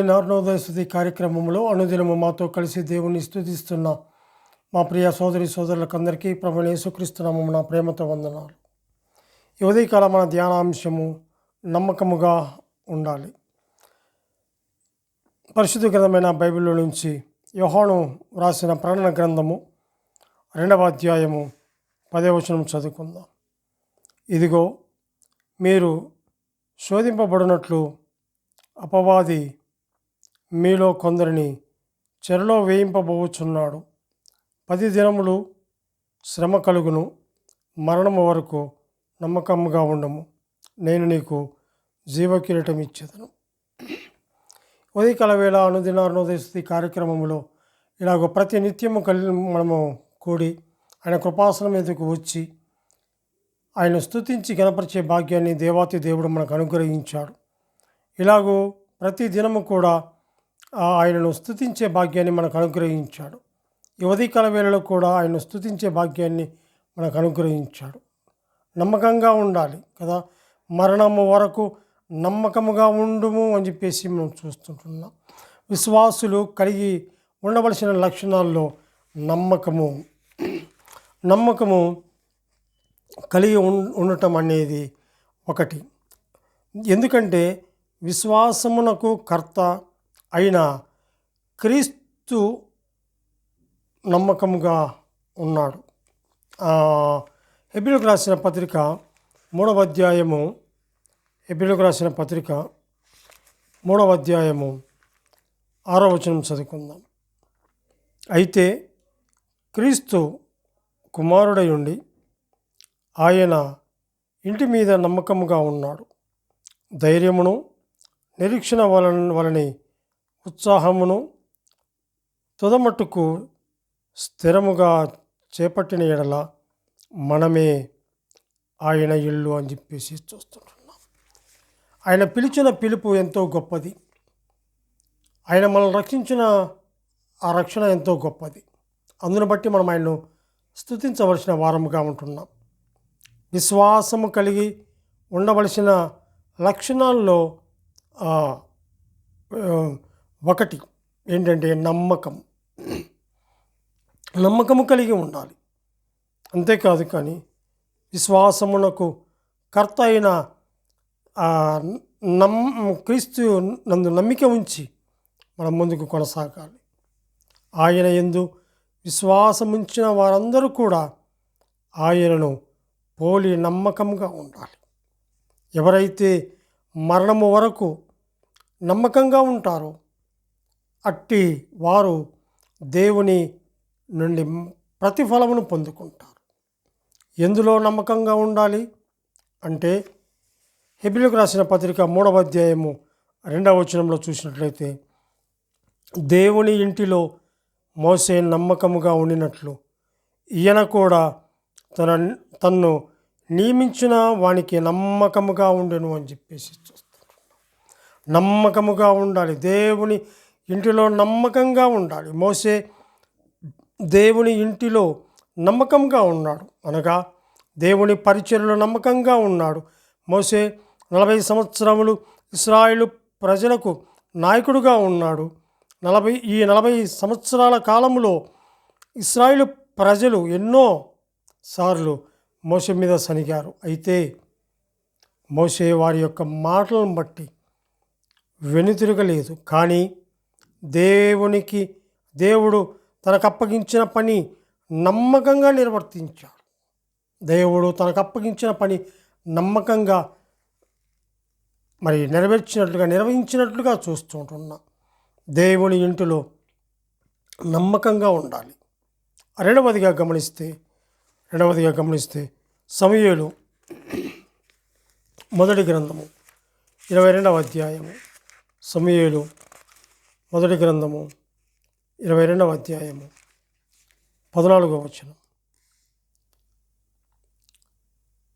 అనుదిన అరుణోదయ స్థుతి కార్యక్రమంలో అనుదినము మాతో కలిసి దేవుని స్థుతిస్తున్న మా ప్రియ సోదరి సోదరులకందరికీ ప్రభు యేసుక్రీస్తునామము నా ప్రేమతో వందనాలు. ఈ ఉదయకాల మన ధ్యానాంశము నమ్మకముగా ఉండాలి. పరిశుద్ధ గ్రంథమైన బైబిల్లో నుంచి యోహాను వ్రాసిన ప్రకటన గ్రంథము రెండవ అధ్యాయము పదే వచనం చదువుకుందాం. ఇదిగో మీరు శోధింపబడినట్లు అపవాది మీలో కొందరిని చెరలో వేయింపబోచున్నాడు. పది దినములు శ్రమ కలుగును మరణము వరకు నమ్మకముగా ఉండము. నేను నీకు జీవకిరీటం ఇచ్చేదను ఉదయకాల వేళ అనుదిన అరుణోదయస్థితి కార్యక్రమంలో ఇలాగ ప్రతి నిత్యము కలిగి మనము కూడి ఆయన కృపాసనం మీదకు వచ్చి ఆయన స్థుతించి గణపరిచే భాగ్యాన్ని దేవాతి దేవుడు మనకు అనుగ్రహించాడు. ఇలాగూ ప్రతి దినము కూడా ఆయనను స్థుతించే భాగ్యాన్ని మనకు అనుగ్రహించాడు. ఈ వేళలో కూడా ఆయన స్థుతించే భాగ్యాన్ని మనకు అనుగ్రహించాడు. నమ్మకంగా ఉండాలి కదా? మరణము వరకు నమ్మకముగా ఉండుము అని చెప్పేసి మనం చూస్తుంటున్నాం. విశ్వాసులు కలిగి ఉండవలసిన లక్షణాల్లో నమ్మకము. నమ్మకము కలిగి ఉం- ఉండటం అనేది ఒకటి. ఎందుకంటే విశ్వాసమునకు కర్త అయిన క్రీస్తు నమ్మకముగా ఉన్నాడు. హెబిలకు రాసిన పత్రిక మూడవ అధ్యాయము హెబిలకు రాసిన పత్రిక మూడవ అధ్యాయము ఆరో వచనం చదువుకుందాం. అయితే క్రీస్తు కుమారుడై ఉండి ఆయన ఇంటి మీద నమ్మకముగా ఉన్నాడు. ధైర్యమును నిరీక్షణ వలన వలని ఉత్సాహమును తుదమట్టుకు స్థిరముగా చేపట్టిన ఎడల మనమే ఆయన ఇల్లు అని చెప్పేసి చూస్తుంటున్నాం. ఆయన పిలిచిన పిలుపు ఎంతో గొప్పది. ఆయన మనల్ని రక్షించిన ఆ రక్షణ ఎంతో గొప్పది. అందును బట్టి మనం ఆయన్ను స్థుతించవలసిన వారముగా ఉంటున్నాం. విశ్వాసము కలిగి ఉండవలసిన లక్షణాల్లో ఒకటి ఏంటంటే నమ్మకం. నమ్మకము కలిగి ఉండాలి. అంతేకాదు కానీ విశ్వాసమునకు కర్త అయిన నమ్ క్రీస్తు నందు నమ్మిక ఉంచి మనం ముందుకు కొనసాగాలి. ఆయన ఎందు విశ్వాసముంచిన వారందరూ కూడా ఆయనను పోలి నమ్మకంగా ఉండాలి. ఎవరైతే మరణము వరకు నమ్మకంగా ఉంటారో అట్టి వారు దేవుని నుండి ప్రతిఫలమును పొందుకుంటారు. ఎందులో నమ్మకంగా ఉండాలి? అంటే హెబిలకు రాసిన పత్రిక మూడవ అధ్యాయము రెండవ వచనంలో చూసినట్లయితే దేవుని ఇంటిలో మోసే నమ్మకముగా ఉండినట్లు ఈయన కూడా తన తన్ను నియమించిన వానికి నమ్మకముగా ఉండెను అని చెప్పేసి చూస్తాం నమ్మకముగా ఉండాలి. దేవుని ఇంటిలో నమ్మకంగా ఉండాలి. మోసే దేవుని ఇంటిలో నమ్మకంగా ఉన్నాడు. అనగా దేవుని పరిచయలో నమ్మకంగా ఉన్నాడు. మోసే నలభై సంవత్సరములు ఇస్రాయిలు ప్రజలకు నాయకుడుగా ఉన్నాడు. నలభై ఈ నలభై సంవత్సరాల కాలంలో ఇస్రాయిలు ప్రజలు ఎన్నో సార్లు మోసే మీద సనిగారు అయితే మోసే వారి యొక్క మాటలను బట్టి వెనుతిరగలేదు. కానీ దేవునికి దేవుడు తనకు అప్పగించిన పని నమ్మకంగా నిర్వర్తించాడు. దేవుడు తనకు అప్పగించిన పని నమ్మకంగా మరి నెరవేర్చినట్లుగా నిర్వహించినట్లుగా చూస్తుంటున్నా. దేవుని ఇంటిలో నమ్మకంగా ఉండాలి. రెండవదిగా గమనిస్తే రెండవదిగా గమనిస్తే సమయలు. మొదటి గ్రంథము ఇరవై రెండవ అధ్యాయము. సమయలు. మొదటి గ్రంథము ఇరవై రెండవ అధ్యాయము పద్నాలుగో వచనం.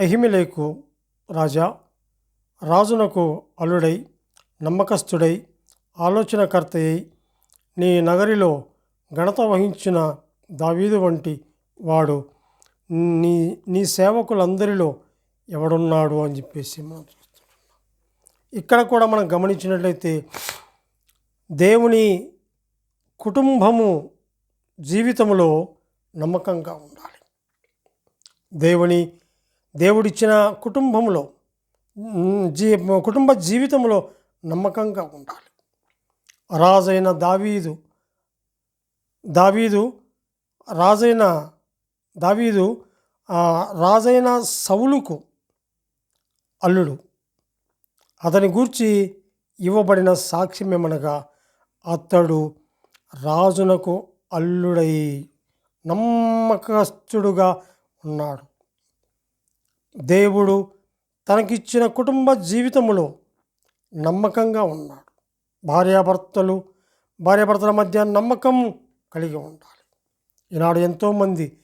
అహిమిలేకు రాజా రాజునకు అల్లుడై నమ్మకస్తుడై ఆలోచనకర్తయ్యి నీ నగరిలో ఘనత వహించిన దావీదు వంటి వాడు నీ నీ సేవకులందరిలో ఎవడున్నాడు అని చెప్పేసి మనం చూస్తున్నాం. ఇక్కడ కూడా మనం గమనించినట్లయితే దేవుని కుటుంబము జీవితంలో నమ్మకంగా ఉండాలి. దేవుని దేవుడిచ్చిన కుటుంబంలో జీ కుటుంబ జీవితంలో నమ్మకంగా ఉండాలి. రాజైన దావీదు దావీదు రాజైన దావీదు రాజైన సౌలుకు అల్లుడు. అతని గూర్చి ఇవ్వబడిన సాక్ష్యం ఏమనగా అతడు రాజునకు అల్లుడై నమ్మకస్తుడుగా ఉన్నాడు. దేవుడు తనకిచ్చిన కుటుంబ జీవితంలో నమ్మకంగా ఉన్నాడు. భార్యాభర్తలు భార్యాభర్తల మధ్య నమ్మకం కలిగి ఉండాలి. ఈనాడు ఎంతోమంది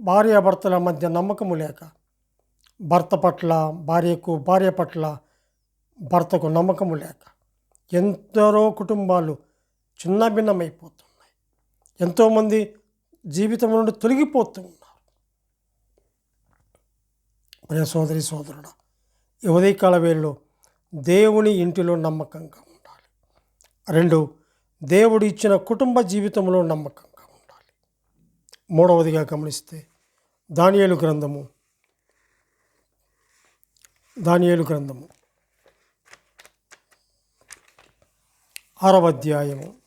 భార్యాభర్తల మధ్య నమ్మకము లేక భర్త పట్ల భార్యకు భార్య పట్ల భర్తకు నమ్మకము లేక ఎందరో కుటుంబాలు చిన్నభిన్నమైపోతున్నాయి. ఎంతోమంది జీవితం నుండి తొలగిపోతూ ఉన్నారు. ప్రియ సోదరి సోదరుడు ఈ ఉదయకాల వేళలో దేవుని ఇంటిలో నమ్మకంగా ఉండాలి. రెండు దేవుడు ఇచ్చిన కుటుంబ జీవితంలో నమ్మకంగా ఉండాలి. మూడవదిగా గమనిస్తే దానియేలు గ్రంథము. దానియేలు గ్రంథము. ఆరవ అధ్యాయము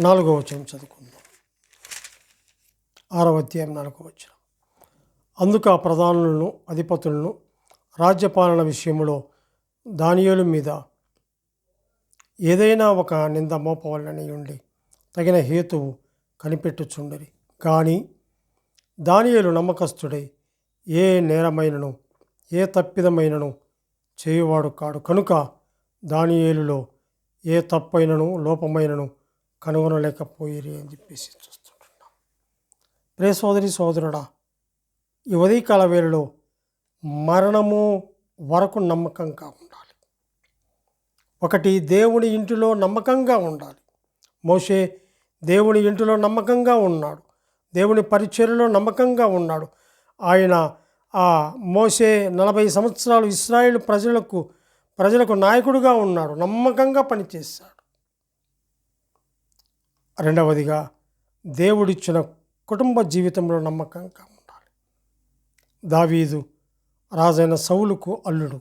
నాలుగో వచనం చదువుకుందాం. ఆరవ అధ్యాయం నాలుగో వచనం. అందుకు ఆ ప్రధానులను అధిపతులను రాజ్యపాలన విషయంలో దానియేలు మీద ఏదైనా ఒక నింద మోపవలనని ఉండి తగిన హేతువు కనిపెట్టుచుండరి. కానీ దానియేలు నమ్మకస్తుడై ఏ నేరమైనను ఏ తప్పిదమైనను చేయువాడు కాడు. కనుక దానియేలులో ఏ తప్పైనను లోపమైనను కనుగొనలేకపోయిరి అని చెప్పేసి చూస్తుంటున్నాం. ప్రే సోదరి సోదరుడా ఈ ఉదయకాల వేళలో మరణము వరకు నమ్మకంగా ఉండాలి. ఒకటి దేవుని ఇంటిలో నమ్మకంగా ఉండాలి. మోషే దేవుని ఇంటిలో నమ్మకంగా ఉన్నాడు. దేవుని పరిచర్లో నమ్మకంగా ఉన్నాడు. ఆయన ఆ మోసే నలభై సంవత్సరాలు ఇస్రాయేల్ ప్రజలకు ప్రజలకు నాయకుడిగా ఉన్నాడు. నమ్మకంగా పనిచేశాడు. రెండవదిగా దేవుడిచ్చిన కుటుంబ జీవితంలో నమ్మకంగా ఉండాలి. దావీదు రాజైన సౌలుకు అల్లుడు.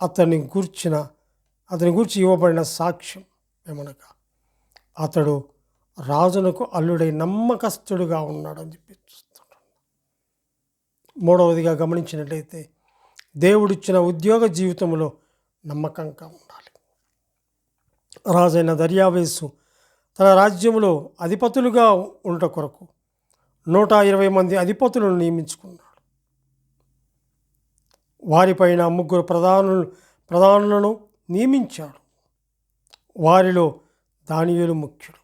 అతన్ని గూర్చిన అతని గురించి ఇవ్వబడిన సాక్ష్యం ఏమనగా అతడు రాజునకు అల్లుడై నమ్మకస్తుడుగా ఉన్నాడని చెప్పి చూస్తున్నాడు మూడవదిగా గమనించినట్లయితే దేవుడిచ్చిన ఉద్యోగ జీవితంలో నమ్మకంగా ఉండాలి. రాజైన దర్యావేసు తన రాజ్యంలో అధిపతులుగా ఉంట కొరకు నూట ఇరవై మంది అధిపతులను నియమించుకున్నాడు. వారిపైన ముగ్గురు ప్రధానులు ప్రధానులను నియమించాడు. వారిలో దానియులు ముఖ్యుడు.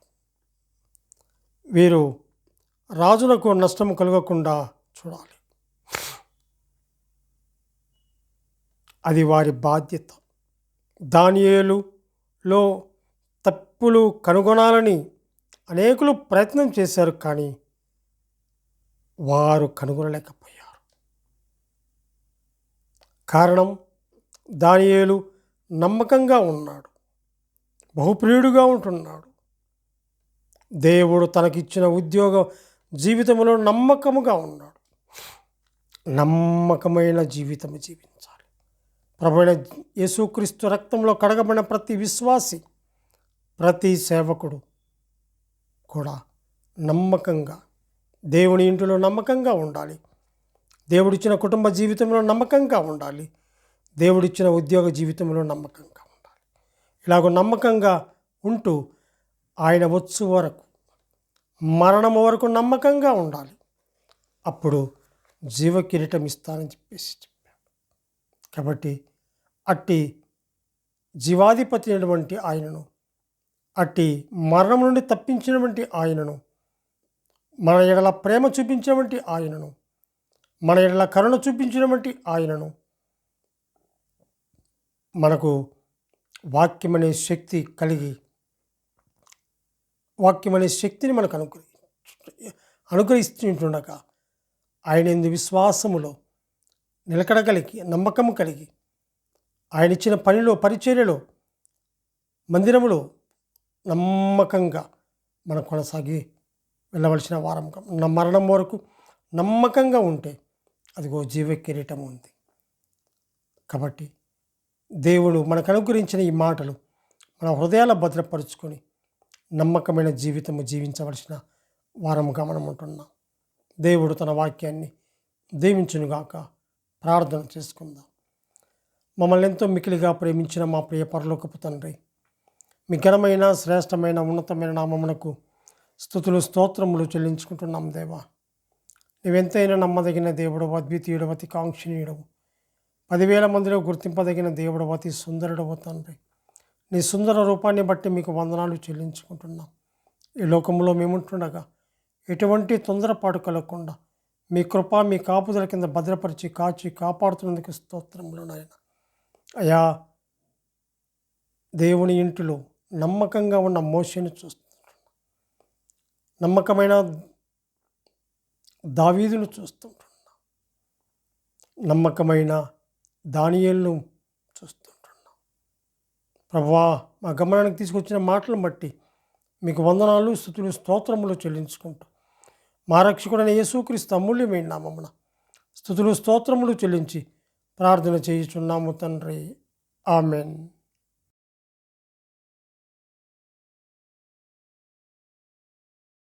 వీరు రాజులకు నష్టం కలగకుండా చూడాలి. అది వారి బాధ్యత. దానియేలులో తప్పులు కనుగొనాలని అనేకులు ప్రయత్నం చేశారు కానీ వారు కనుగొనలేకపోయారు. కారణం దానియేలు నమ్మకంగా ఉన్నాడు. బహుప్రియుడుగా ఉంటున్నాడు. దేవుడు తనకిచ్చిన ఉద్యోగ జీవితంలో నమ్మకముగా ఉన్నాడు. నమ్మకమైన జీవితం జీవించాలి. ప్రభుణ యేసుక్రీస్తు రక్తంలో కడగబడిన ప్రతి విశ్వాసి ప్రతి సేవకుడు కూడా నమ్మకంగా దేవుని ఇంటిలో నమ్మకంగా ఉండాలి. దేవుడిచ్చిన కుటుంబ జీవితంలో నమ్మకంగా ఉండాలి. దేవుడిచ్చిన ఉద్యోగ జీవితంలో నమ్మకంగా ఉండాలి. ఇలాగ నమ్మకంగా ఉంటూ ఆయన వచ్చు వరకు మరణం వరకు నమ్మకంగా ఉండాలి. అప్పుడు జీవ కిరీటం ఇస్తానని చెప్పేసి చెప్పాడు. కాబట్టి అట్టి జీవాధిపతి అయినటువంటి ఆయనను అట్టి మరణం నుండి తప్పించినటువంటి ఆయనను మన ఎడల ప్రేమ చూపించినటువంటి ఆయనను మన ఎడల కరుణ చూపించినటువంటి ఆయనను మనకు వాక్యం అనే శక్తి కలిగి వాక్యం అనే శక్తిని మనకు అనుగ్రహి అనుగ్రహిస్తుండగా ఆయన ఎందు విశ్వాసములో నిలకడ కలిగి నమ్మకం కలిగి ఆయన ఇచ్చిన పనిలో పరిచర్యలో మందిరములో నమ్మకంగా మనం కొనసాగి వెళ్ళవలసిన వారంగా మరణం వరకు నమ్మకంగా ఉంటే అదిగో జీవ కిరీటం ఉంది. కాబట్టి దేవుడు మనకు అనుగ్రహించిన ఈ మాటలు మన హృదయాల భద్రపరుచుకొని నమ్మకమైన జీవితము జీవించవలసిన వారముగా మనం ఉంటున్నాం. దేవుడు తన వాక్యాన్ని దీవించునుగాక ప్రార్థన చేసుకుందాం. మమ్మల్ని ఎంతో మికిలిగా ప్రేమించిన మా ప్రియ పరలోకపు తండ్రి మీ ఘనమైన శ్రేష్టమైన ఉన్నతమైన నామమునకు స్థుతులు స్తోత్రములు చెల్లించుకుంటున్నాం దేవా. నీవెంతైనా నమ్మదగిన దేవుడు అద్వితీయుడు అతి కాంక్షణీయుడవు పదివేల మందిలో గుర్తింపదగిన దేవుడు అతి సుందరుడవు తండ్రి. నీ సుందర రూపాన్ని బట్టి మీకు వందనాలు చెల్లించుకుంటున్నాం. ఈ లోకంలో మేముంటుండగా ఎటువంటి తొందరపాటు కలగకుండా మీ కృప మీ కాపుదల కింద భద్రపరిచి కాచి కాపాడుతున్నందుకు స్తోత్రములు నాయన. అయా దేవుని ఇంటిలో నమ్మకంగా ఉన్న మోషని చూస్తున్నాం నమ్మకమైన దావీదును చూస్తుంటున్నాం నమ్మకమైన దానియలను చూస్తుంటున్నాం ప్రభా మా గమనానికి తీసుకొచ్చిన మాటలను బట్టి మీకు వందనాలు స్థుతులు స్తోత్రములు చెల్లించుకుంటూ మా రక్షకుడైన యేసుక్రీస్తు అమూల్యమైన నామమున స్థుతులు స్తోత్రములు చెల్లించి ప్రార్థన చేయుచున్నాము తండ్రి. ఆమెన్.